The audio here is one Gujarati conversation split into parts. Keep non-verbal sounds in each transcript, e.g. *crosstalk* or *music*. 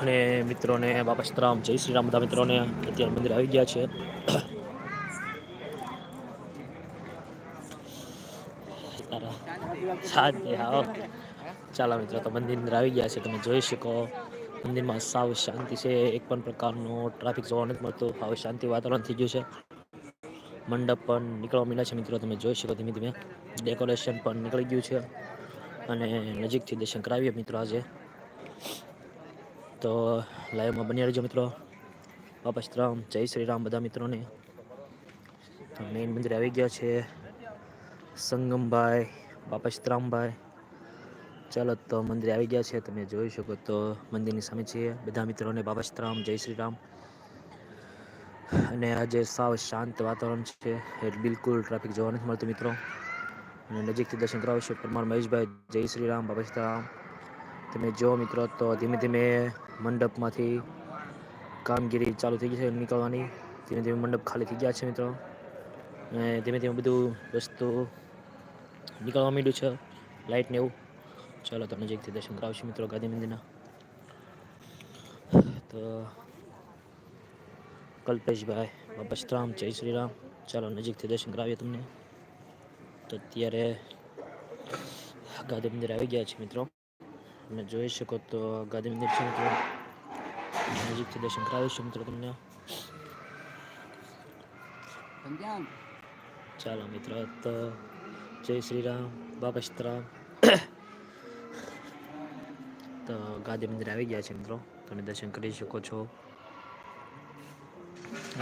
અને મિત્રોને બાપા સીતરામ જય શ્રી રામ બધા મિત્રોને. અત્યારે મંદિર આવી ગયા છે. ચાલો મિત્રો, તો મંદિર આવી ગયા છે. તમે જોઈ શકો, મંદિરમાં સાવ શાંતિ છે. એક પણ પ્રકારનો ટ્રાફિક જોવા નથી મળતો. સાવ શાંતિ વાતાવરણ થઈ ગયું છે. મંડપ પણ નીકળવા મીલા છે મિત્રો. તમે જોઈ શકો ધીમે ધીમે. ડેકોરેશન પણ નીકળી ગયું છે. અને નજીકથી દર્શન કરાવીએ મિત્રો આજે. તો લાઈવમાં બની રહેજો મિત્રો. વાપસ રામ, જય શ્રી રામ બધા મિત્રોને. તો મેઇન મંદિર આવી ગયા છે. સંગમભાઈ, વાપસ રામભાઈ. ચાલો તો મંદિર આવી ગયા છે. તમે જોઈ શકો તો મંદિરની સામે છીએ બધા મિત્રોને. બાબા સીતરામ જય શ્રી રામ. અને આજે સાવ શાંત વાતાવરણ છે. એટલે બિલકુલ ટ્રાફિક જોવા નથી મળતું મિત્રો. અને નજીકથી દર્શન કરાવશે. પરમાર મહેશભાઈ, જય શ્રી રામ બાબા સીતારામ તમે જો મિત્રો, તો ધીમે ધીમે મંડપમાંથી કામગીરી ચાલુ થઈ ગઈ છે નીકળવાની. ધીમે ધીમે મંડપ ખાલી થઈ ગયા છે મિત્રો. અને ધીમે ધીમે બધું વસ્તુ નીકળવા માંડ્યું છે લાઇટ ને એવું. ચાલો તો નજીકથી દર્શન કરાવશું મિત્રો ગાંધી મંદિરના. તો કલ્પેશભાઈ, બાપા જય શ્રી રામ. ચાલો નજીકથી દર્શન કરાવીએ તમને. તો અત્યારે ગાંધી મંદિર આવી ગયા છે મિત્રો. તમે જોઈ શકો તો ગાંધી મંદિર છે મિત્રો. નજીકથી દર્શન કરાવીશું મિત્રો તમને. ચાલો મિત્રો તો જય શ્રી રામ બાપા સીતારામ તો ગાંધી મંદિર આવી ગયા છે મિત્રો. તમે દર્શન કરી શકો છો.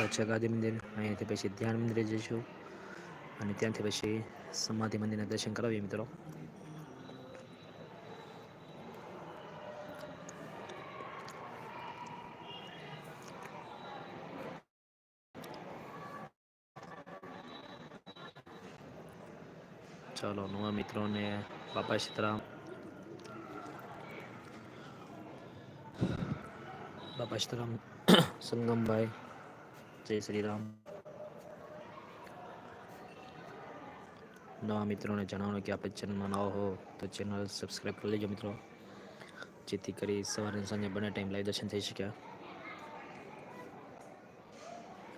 અચ્છા ગાંધી મંદિર. અહીંયાથી પછી ધ્યાન મંદિરે જઈશું. અને ત્યાંથી પછી સમાધિ મંદિરના દર્શન કરાવીએ મિત્રો. ચાલો નવા મિત્રોને બાપા સીતારામ બાપા સીતારામ સંગમભાઈ જય શ્રી રામ નવા મિત્રોને જણાવવાનું કે આપણે ચેનલમાં નવા હો તો ચેનલ સબસ્ક્રાઈબ કરી લેજો મિત્રો જેથી કરી સવારે સાંજે બંને ટાઈમ લાઈવ દર્શન થઈ શક્યા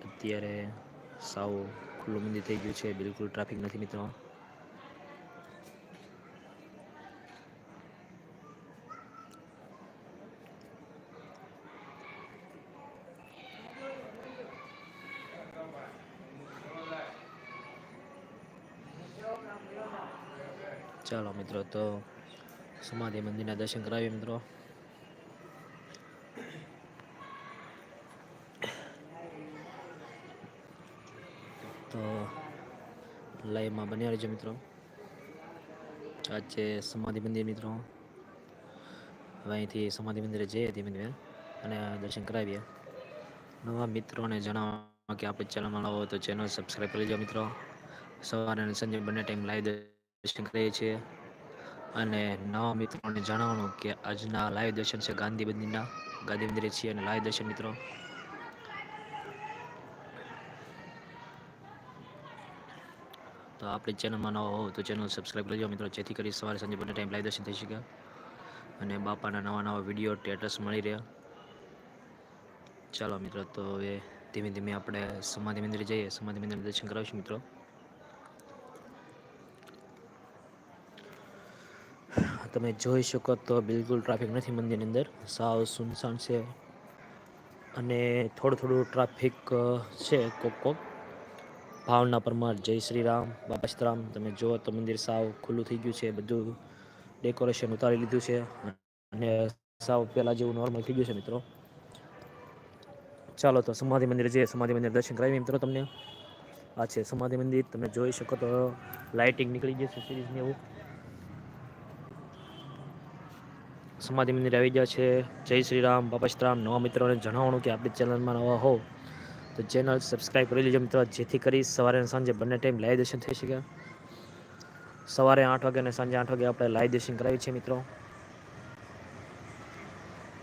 અત્યારે સાવ ખુલ્લું મંદિર થઈ ગયું છે બિલકુલ ટ્રાફિક નથી મિત્રો ચાલો મિત્રો, તો સમાધિ મંદિરના દર્શન કરાવીએ મિત્રો. તો લાઈવમાં બન્યા રહેજો મિત્રો. આજે સમાધિ મંદિર મિત્રો. હવે અહીંથી સમાધિ મંદિરે જઈએ ધીમે ધીમે અને દર્શન કરાવીએ. નવા મિત્રોને જણાવવા કે આપણે ચેનલમાં આવો તો ચેનલ સબસ્ક્રાઈબ કરી લેજો મિત્રો. સવારે અને સંજે બંને ટાઈમ લાઈવ દર્શન કરીએ છીએ. અને નવા મિત્રોને જણાવવાનું કે આજના લાઈવ દર્શન છે ગાંધી મંદિરના ગાંધી મંદિરે છીએ અને લાઈવ દર્શન મિત્રો. તો આપણી ચેનલમાં નવા હોવ તો ચેનલ સબસ્ક્રાઈબ કરજો મિત્રો, જેથી કરી સવારે સાંજે બંને ટાઈમ લાઈવ દર્શન થઈ શકે. અને બાપાના નવા નવા વીડિયો ટેટસ મળી રહ્યા ચાલો મિત્રો, તો હવે ધીમે ધીમે આપણે સમાધિ મંદિરે જઈએ. સમાધિ મંદિર દર્શન કરાવીશું મિત્રો. તમે જોઈ શકો તો બિલકુલ ટ્રાફિક નથી મંદિરની અંદર. સાવ સુનસાન છે. અને થોડું થોડું ટ્રાફિક છે કોક કોક. ભાવના પરમાર, જય શ્રી રામ બાપા સીતારામ, તમે જુઓ તો મંદિર સાવ ખુલ્લું થઈ ગયું છે. બધું ડેકોરેશન ઉતારી લીધું છે. અને સાવ પહેલાં જેવું નોર્મલ થઈ ગયું છે મિત્રો. ચાલો તો સમાધિ મંદિર જઈએ. સમાધિ મંદિર દર્શન કરાવીએ મિત્રો તમને. આ છે સમાધિ મંદિર. તમે જોઈ શકો તો લાઇટિંગ નીકળી જશે સિરીઝને એવું. સમાધિ મંદિર આવી ગયા છે. જય શ્રી રામ, બાપા સીતારામ નવા મિત્રોને જણાવવાનું કે આપણી ચેનલમાં નવા હો, તો ચેનલ સબસ્ક્રાઈબ કરી લેજો મિત્રો. જેથી કરી સવારે અને સાંજે બંને ટાઈમ લાઈવ દર્શન થઈ શકે. સવારે આઠ વાગે અને સાંજે આઠ વાગે આપણે લાઈવ દર્શન કરાવીએ છીએ મિત્રો.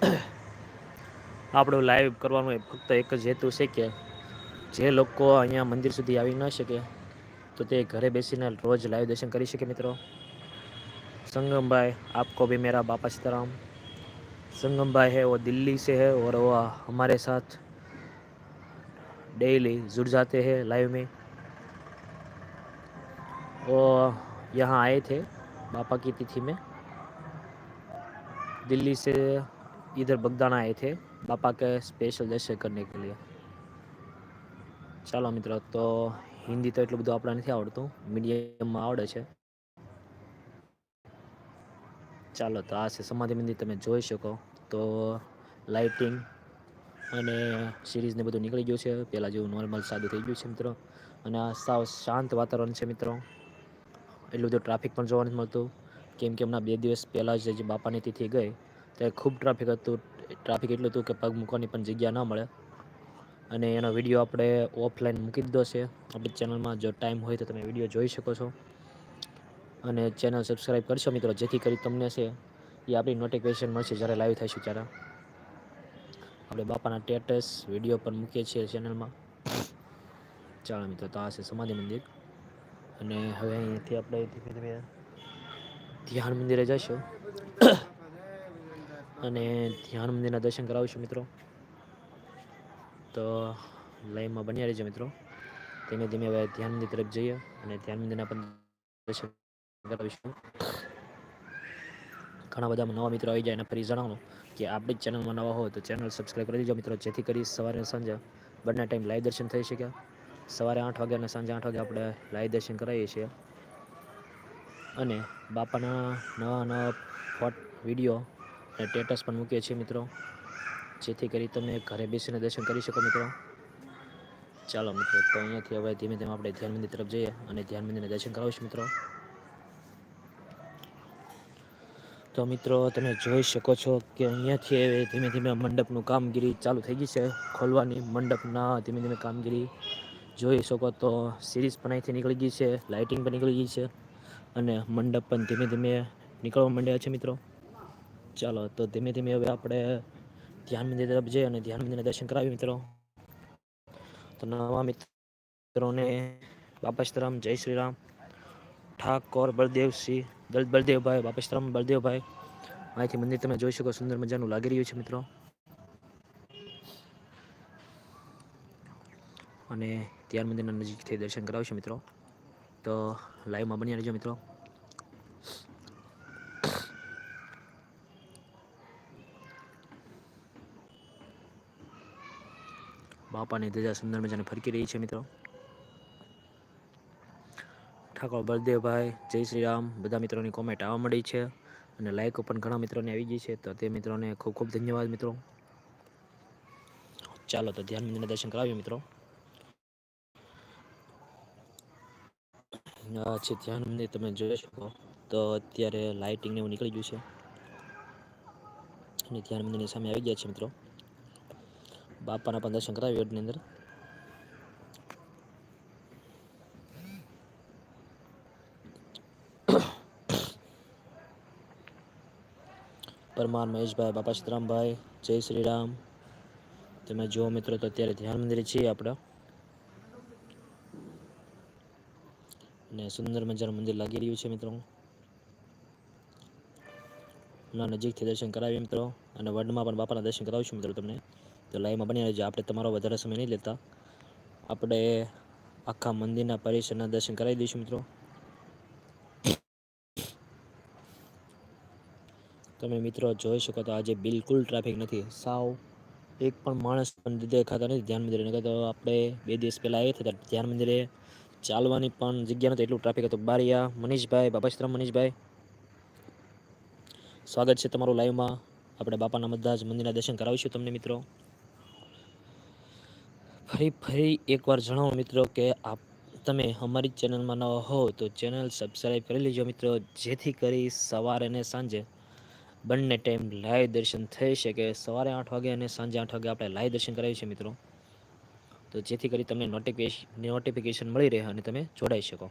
*coughs* આપણું લાઈવ કરવાનું ફક્ત એક જ હેતુ છે કે જે લોકો અહીંયા મંદિર સુધી આવી ન શકે, તો તે ઘરે બેસીને રોજ લાઈવ દર્શન કરી શકે મિત્રો. સંગમભાઈ આપકો ભી મેરા બાપા સીતારામ संगम भाई है वो दिल्ली से है और वो हमारे साथ डेली जुड़ जाते हैं लाइव में वो यहाँ आए थे पापा की तिथि में दिल्ली से इधर बगदाना आए थे पापा के स्पेशल दर्शन करने के लिए ચાલો મિત્રો તો હિન્દી તો એટલું બધું આપણે નથી આવડતું મીડિયમમાં આવડે છે ચાલો તો આ છે સમાધિ મંદિર, તમે જોઈ શકો. તો લાઇટિંગ અને સિરીઝને બધું નીકળી ગયું છે. પહેલાં જેવું નોર્મલ સાદું થઈ ગયું છે મિત્રો. અને આ સાવ શાંત વાતાવરણ છે મિત્રો. એટલું બધું ટ્રાફિક પણ જોવા નથી મળતું. કેમ કે હમણાં બે દિવસ પહેલાં જ બાપાની તિથિ ગઈ, ત્યારે ખૂબ ટ્રાફિક હતું. ટ્રાફિક એટલું હતું કે પગ મૂકવાની પણ જગ્યા ના મળે. અને એનો વીડિયો આપણે ઓફલાઈન મૂકી દીધો છે. આપણી ચેનલમાં જો ટાઈમ હોય તો તમે વીડિયો જોઈ શકો છો. અને ચેનલ સબસ્ક્રાઈબ કરશો મિત્રો, જેથી કરી તમને છે એ આપણી નોટિફિકેશન મળશે જ્યારે લાઈવ થઈશું ત્યારે. આપણે બાપાના સ્ટેટસ વીડિયો પણ મૂકીએ છીએ ચેનલમાં ચાલો મિત્રો, તો આ છે સમાધિ મંદિર. અને હવે અહીંયાથી આપણે ધીમે ધીમે ધ્યાન મંદિરે જઈશું. અને ધ્યાન મંદિરના દર્શન કરાવીશું મિત્રો. તો લાઈવમાં બન્યા રહેજો મિત્રો. ધીમે ધીમે હવે ધ્યાન મંદિર તરફ જઈએ અને ધ્યાન મંદિરના પણ દર્શન કરાવીશું ઘણા બધા નવા મિત્રો આવી જાય અને ફરી જણાવું કે આપણી ચેનલમાં નવા હોય તો ચેનલ સબસ્ક્રાઈબ કરી દેજો મિત્રો, જેથી કરી સવારે સાંજે બંને ટાઈમ લાઈવ દર્શન થઈ શકે. સવારે આઠ વાગે અને સાંજે આઠ વાગે આપણે લાઈવ દર્શન કરાવીએ છીએ. અને બાપાના નવા નવા ફોટ વીડિયો અને સ્ટેટસ પણ મૂકીએ છીએ મિત્રો. જેથી કરી તમે ઘરે બેસીને દર્શન કરી શકો મિત્રો. ચાલો મિત્રો, તો અહીંયાથી હવે ધીમે ધીમે આપણે ધ્યાન મંદિર તરફ જઈએ અને ધ્યાન મંદિરના દર્શન કરાવીશું મિત્રો. તો મિત્રો, તમે જોઈ શકો છો કે અહીંયાથી હવે ધીમે ધીમે મંડપનું કામગીરી ચાલુ થઈ ગઈ છે. ખોલવાની મંડપના ધીમે ધીમે કામગીરી જોઈ શકો તો સિરીઝ પણ અહીંથી નીકળી ગઈ છે, લાઇટિંગ પણ નીકળી ગઈ છે અને મંડપ પણ ધીમે ધીમે નીકળવા માંડ્યા છે મિત્રો. ચાલો તો ધીમે ધીમે હવે આપણે ધ્યાન મંદિર તરફ જઈએ અને ધ્યાન મંદિરના દર્શન કરાવીએ મિત્રો. તો નવા મિત્રોને બાપા જય શ્રી રામ, ઠાકોર બળદેવસિંહ બળદેવભાઈ બાપેશ્રામ બળદેવભાઈ. અહીંથી મંદિર તમે જોઈ શકો, સુંદર મજાનું લાગી રહ્યું છે મિત્રો. અને ત્યાર મંદિરના નજીકથી દર્શન કરાવશે મિત્રો. તો લાઈવમાં બન્યા રહેજો મિત્રો. બાપાની ધજા સુંદર મજાને ફરકી રહી છે મિત્રો. ઠાકોર બળદેવભાઈ જય શ્રી રામ. બધા મિત્રોની કોમેન્ટ આવવા મળી છે અને લાઈકો પણ ઘણા મિત્રોને આવી ગઈ છે. તો તે મિત્રોને ખૂબ ખૂબ ધન્યવાદ મિત્રો. ચાલો તો ધ્યાન મંદિરના દર્શન કરાવીએ મિત્રો. છે ધ્યાન મંદિર, તમે જોઈ શકો. તો અત્યારે લાઇટિંગ એવું નીકળી ગયું છે. અને ધ્યાન મંદિરની સામે આવી ગયા છે મિત્રો. બાપાના પણ દર્શન કરાવ્યું એની અંદર. પરમાર મહેશભાઈ, બાપા સીતરામભાઈ જય શ્રી રામ તમે જુઓ મિત્રો, તો અત્યારે ધ્યાન મંદિરે છીએ આપણે. અને સુંદર મજાનું મંદિર લાગી રહ્યું છે મિત્રો. ના નજીકથી દર્શન કરાવીએ મિત્રો. અને વડમાં પણ બાપાના દર્શન કરાવીશું મિત્રો તમને. તો લાઈવમાં બની રહેજો. આપણે તમારો વધારે સમય નહીં લેતા. આપણે આખા મંદિરના પરિસરના દર્શન કરાવી દઈશું મિત્રો. તમે મિત્રો જોઈ શકો તો આજે બિલકુલ ટ્રાફિક નથી. સાવ એક પણ માણસ પણ દેખાતા નથી ધ્યાન મંદિરે. નકર તો આપણે બે દિવસ પહેલાં એ થતા ધ્યાન મંદિરે ચાલવાની પણ જગ્યા નથી એટલું ટ્રાફિક હતું. બારિયા, મનીષભાઈ બાપાશ્રમ મનીષભાઈ. સ્વાગત છે તમારું લાઈવમાં આપણે બાપાના બધા જ મંદિરના દર્શન કરાવીશું તમને મિત્રો. ફરી ફરી એકવાર જણાવો મિત્રો કે આપ, તમે અમારી ચેનલમાં ન હો તો ચેનલ સબસ્ક્રાઈબ કરી લેજો મિત્રો. જેથી કરી સવારે અને સાંજે બંને ટાઈમ લાઈવ દર્શન થઈ શકે. સવારે આઠ વાગે અને સાંજે આઠ વાગે આપણે લાઈવ દર્શન કરાવીએ છીએ મિત્રો. તો જેથી કરી તમને નોટિફિકેશન નોટિફિકેશન મળી રહે અને તમે જોડાઈ શકો.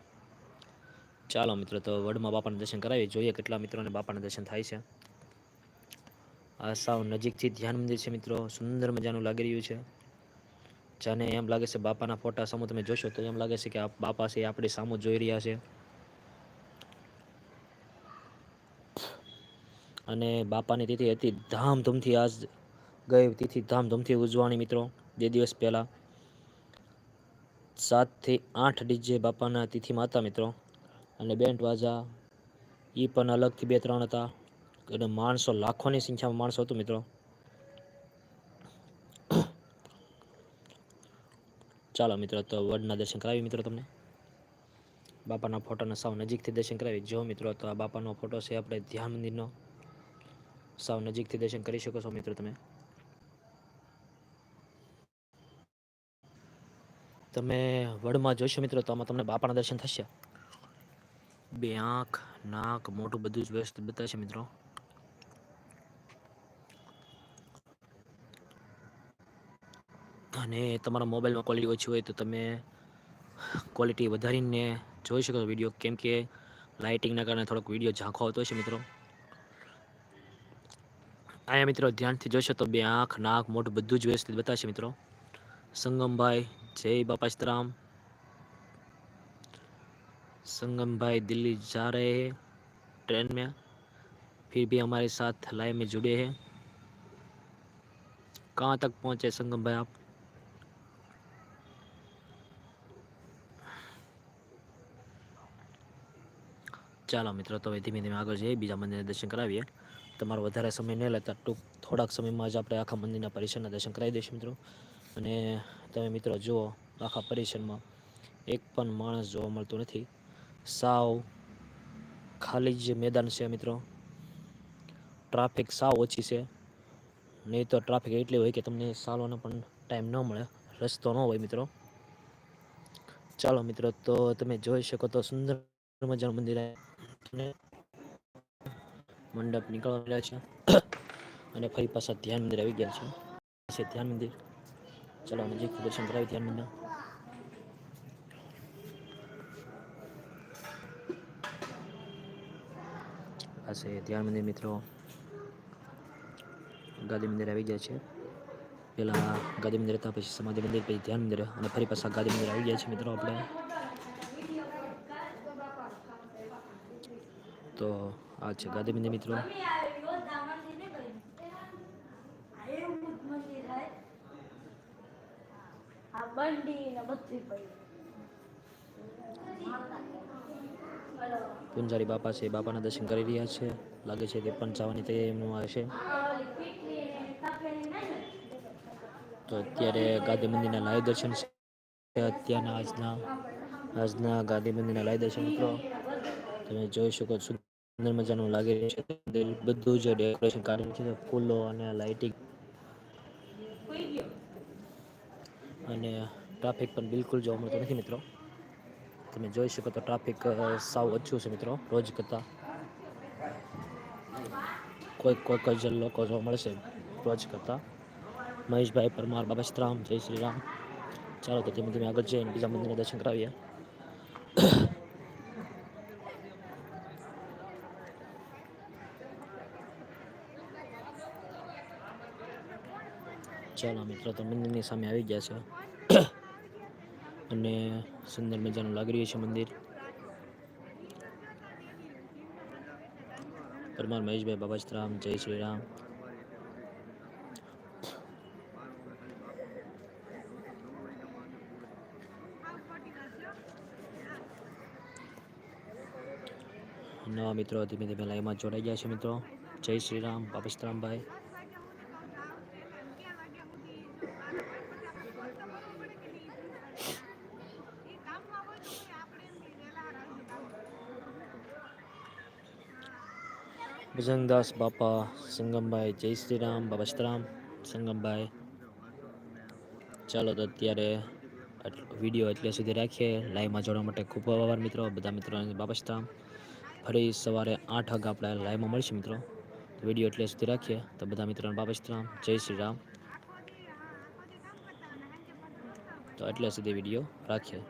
ચાલો મિત્રો, તો વડમાં બાપાના દર્શન કરાવીએ. જોઈએ કેટલા મિત્રોને બાપાના દર્શન થાય છે. આ સાવ નજીકથી ધ્યાન મંદિર છે મિત્રો. સુંદર મજાનું લાગી રહ્યું છે. જાને એમ લાગે છે બાપાના ફોટા સામુ તમે જોશો તો એમ લાગે છે કે આ બાપા છે આપણી સામુ જોઈ રહ્યા છે. અને બાપાની તિથિ હતી ધામધૂમથી આજ ગઈ તિથિ ધામધૂમથી ઉજવાણી મિત્રો, બે દિવસ પહેલાં. સાતથી આઠ ડીજે બાપાના તિથિમાં હતા મિત્રો. અને બેન્ડ વાજા એ પણ અલગથી બે ત્રણ હતા. અને માણસો, લાખોની સંખ્યામાં માણસો હતું મિત્રો. ચાલો મિત્રો, તો વડના દર્શન કરાવી મિત્રો તમને. બાપાના ફોટોના સાવ નજીકથી દર્શન કરાવી જો મિત્રો, તો આ બાપાનો ફોટો છે આપણે ધ્યાન મંદિરનો. સાવ નજીકથી દર્શન કરી શકો છો મિત્રો તમે. તમે વડમાં જોશો મિત્રો તો આમાં તમને બાપાના દર્શન થશે. બે આંખ, નાક મોટું બધું જ વ્યસ્ત બતાવશે મિત્રો. અને તમારા મોબાઈલમાં ક્વોલિટી ઓછી હોય તો તમે ક્વોલિટી વધારીને જોઈ શકો છો વીડિયો કેમ કે લાઇટિંગના કારણે થોડોક વીડિયો ઝાંખો આવતો છે મિત્રો. અહીંયા મિત્રો ધ્યાનથી જોશો તો બે આંખ નાક મોઢું બધું જ વ્યવસ્થિત બતાવશે મિત્રો સંગમભાઈ જય બાપા સીતારામ संगम भाई दिल्ली जा रहे हैं ट्रेन में फिर भी हमारे साथ लाइव में जुड़े हैं कहाँ तक पहुँचे संगम भाई आप ચાલો મિત્રો તો હવે ધીમે ધીમે આગળ જઈએ બીજા મંદિરના દર્શન કરાવીએ તમારો વધારે સમય નહીં લેતા ટૂંક થોડાક સમયમાં જ આપણે આખા મંદિરના પરિસરના દર્શન કરાવી દઈશું મિત્રો. અને તમે મિત્રો જુઓ, આખા પરિસરમાં એક પણ માણસ જોવા મળતો નથી. સાવ ખાલી જ મેદાન છે મિત્રો. ટ્રાફિક સાવ ઓછી છે. નહીં તો ટ્રાફિક એટલી હોય કે તમને ચાલવાનો પણ ટાઈમ ન મળે. રસ્તો ન હોય મિત્રો. ચાલો મિત્રો, તો તમે જોઈ શકો તો સુંદર મજાનું મંદિર મંડપ નીકળવા મળ્યા છે. *coughs* અને ફરી પાછા ધ્યાન મંદિર આવી ગયા છે. ધ્યાન મંદિર ચાલો નજીક દર્શન કરાવી ધ્યાન મંદિર. પાસે ધ્યાન મંદિર મિત્રો. ગાદી મંદિર આવી ગયા છે. પહેલાં ગાદી મંદિર હતા, પછી સમાધિ મંદિર, પછી ધ્યાન મંદિર અને ફરી પાછા ગાદી મંદિર આવી ગયા છે મિત્રો આપણે. તો આ છે મિત્રો. પુંજારી બાપા છે, બાપાના દર્શન કરી રહ્યા છે. લાગે છે તે પણ જવાની એમનું આવે છે. તો અત્યારે ગાંધી મંદિરના લાઈવ દર્શન છે. અત્યારના આજના આજના ગાંધી મંદિરના લાઈવ દર્શન મિત્રો. તમે જોઈ શકો છો સુંદર મજાનું લાગી રહ્યું છે બધું જ ડેકોરેશન કાઢેલું છે ફૂલો અને લાઇટિંગ અને ટ્રાફિક પણ બિલકુલ જોવા મળતો નથી મિત્રો. તમે જોઈ શકો તો ટ્રાફિક સાવ ઓછું છે મિત્રો, રોજ કરતાં. કોઈક કોઈક જ લોકો જોવા મળશે રોજ કરતાં. મહેશભાઈ પરમાર, બાબા શ્રીરામ જય શ્રી રામ. ચાલો તો ધીમે ધીમે આગળ જઈને બીજા મંદિરને દર્શન કરાવીએ. ચાલો મિત્રો, તો મંદિરની સામે આવી ગયા છે. અને સુંદર મજાનું લાગી રહ્યું છે મંદિર. પરમાર મહેશભાઈ બાબાજરામ, જય શ્રી નવા મિત્રો, ધીમે ધીમે લાઈવમાં જોડાઈ ગયા છે મિત્રો. જય શ્રી રામ બાબસ્તરામભાઈ ભજનદાસ બાપા સંગમભાઈ જય શ્રી રામ બાબસ્તરામ સંગમભાઈ ચાલો તો અત્યારે વીડિયો એટલે સુધી રાખીએ. લાઈવમાં જોડવા માટે ખૂબ આભાર મિત્રો. બધા મિત્રોને બાબસ્તરામ ફરી સવારે આઠ વાગે આપણે લાઈવમાં મળીશું મિત્રો. વીડિયો એટલે સુધી રાખીએ. તો બધા મિત્રોને બાબસ્તરામ જય શ્રી રામ તો એટલે સુધી વીડિયો રાખીએ.